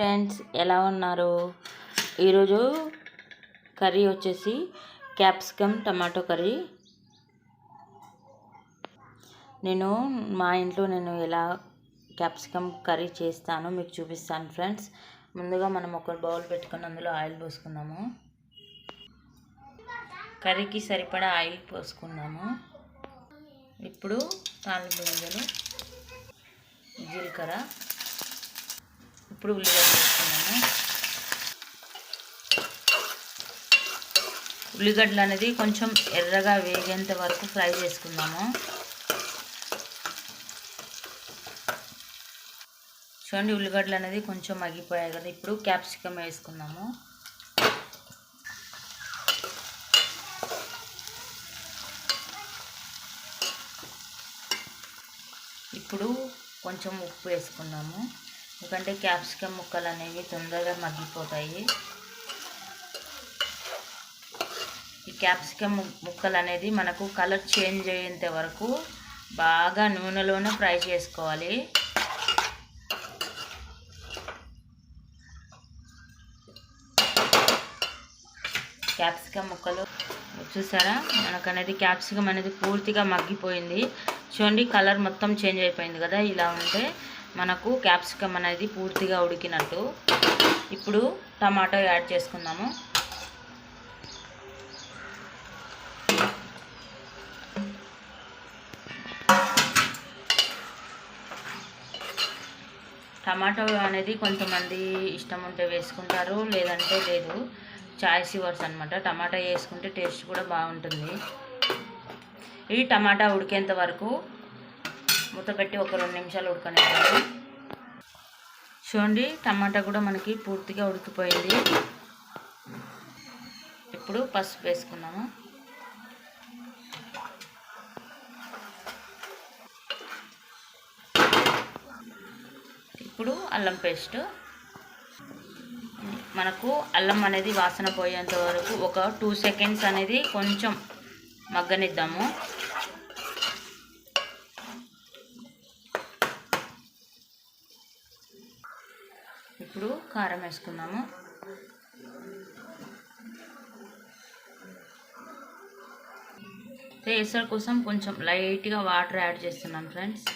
Friends ఎలా ఉన్నారు? ఈరోజు కర్రీ వచ్చేసి క్యాప్సికమ్ టమాటో కర్రీ. నేను మా ఇంట్లో నేను ఎలా క్యాప్సికమ్ కర్రీ చేస్తానో మీకు చూపిస్తాను ఫ్రెండ్స్. ముందుగా మనం ఒక బౌల్ పెట్టుకొని అందులో ఆయిల్ పోసుకున్నాము కర్రీకి సరిపడా ఆయిల్ పోసుకున్నాము ఇప్పుడు తాలింపు గింజలు జీలకర్ర. ఇప్పుడు ఉల్లిగడ్డ వేసుకున్నాము. ఉల్లిగడ్డలు అనేది కొంచెం ఎర్రగా వేగేంత వరకు ఫ్రై చేసుకుందాము. చూడండి ఉల్లిగడ్డలు అనేది కొంచెం మగ్గిపోయాయి కదా ఇప్పుడు క్యాప్సికమ్ వేసుకుందాము. ఇప్పుడు కొంచెం ఉప్పు వేసుకున్నాము ఎందుకంటే క్యాప్సికమ్ ముక్కలు అనేవి తొందరగా మగ్గిపోతాయి. ఈ క్యాప్సికమ్ ముక్కలు అనేది మనకు కలర్ చేంజ్ అయ్యేంత వరకు బాగా నూనెలోనే ఫ్రై చేసుకోవాలి. క్యాప్సికమ్ ముక్కలు చూసారా? మనకు అనేది క్యాప్సికమ్ అనేది పూర్తిగా మగ్గిపోయింది. చూడండి కలర్ మొత్తం చేంజ్ అయిపోయింది కదా ఇలా ఉంటే. మనకు క్యాప్సికమ్ అనేది పూర్తిగా ఉడికినట్టు ఇప్పుడు టమాటో యాడ్ చేసుకుందాము. టమాటో అనేది కొంతమంది ఇష్టం ఉంటే వేసుకుంటారు లేదంటే లేదు. చాయిస్ ఇవర్స్ అనమాట టమాటా వేసుకుంటే టేస్ట్ కూడా బాగుంటుంది. ఈ టమాటా ఉడికేంత వరకు మూత పెట్టి ఒక రెండు నిమిషాలు ఉడకనివ్వాలి. చూడండి టమాటా కూడా మనకి పూర్తిగా ఉడికిపోయింది. ఇప్పుడు పసుపు వేసుకున్నాము ఇప్పుడు అల్లం పేస్ట్. మనకు అల్లం అనేది వాసన పోయేంత వరకు ఒక టూ సెకండ్స్ అనేది కొంచెం మగ్గనిద్దాము. ఇప్పుడు కారం వేసుకుందాము. ఎసరు కోసం కొంచెం లైట్గా వాటర్ యాడ్ చేస్తున్నాం ఫ్రెండ్స్.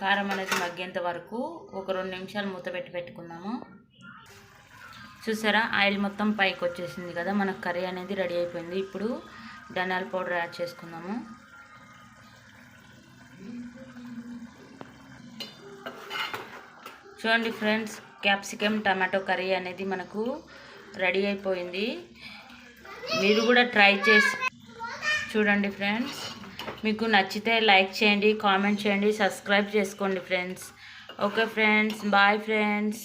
కారం అనేది మగ్గేంత వరకు ఒక రెండు నిమిషాలు మూత పెట్టి పెట్టుకుందాము. చూసారా ఆయిల్ మొత్తం పైకి వచ్చేసింది కదా మనకు కర్రీ అనేది రెడీ అయిపోయింది. ఇప్పుడు ధనియాల పౌడర్ యాడ్ చేసుకుందాము. చూడండి ఫ్రెండ్స్ క్యాప్సికమ్ టమాటో కర్రీ అనేది మనకు రెడీ అయిపోయింది. మీరు కూడా ట్రై చేసి చూడండి ఫ్రెండ్స్. మీకు నచ్చితే లైక్ చేయండి కామెంట్ చేయండి సబ్స్క్రైబ్ చేసుకోండి friends. Okay friends bye friends.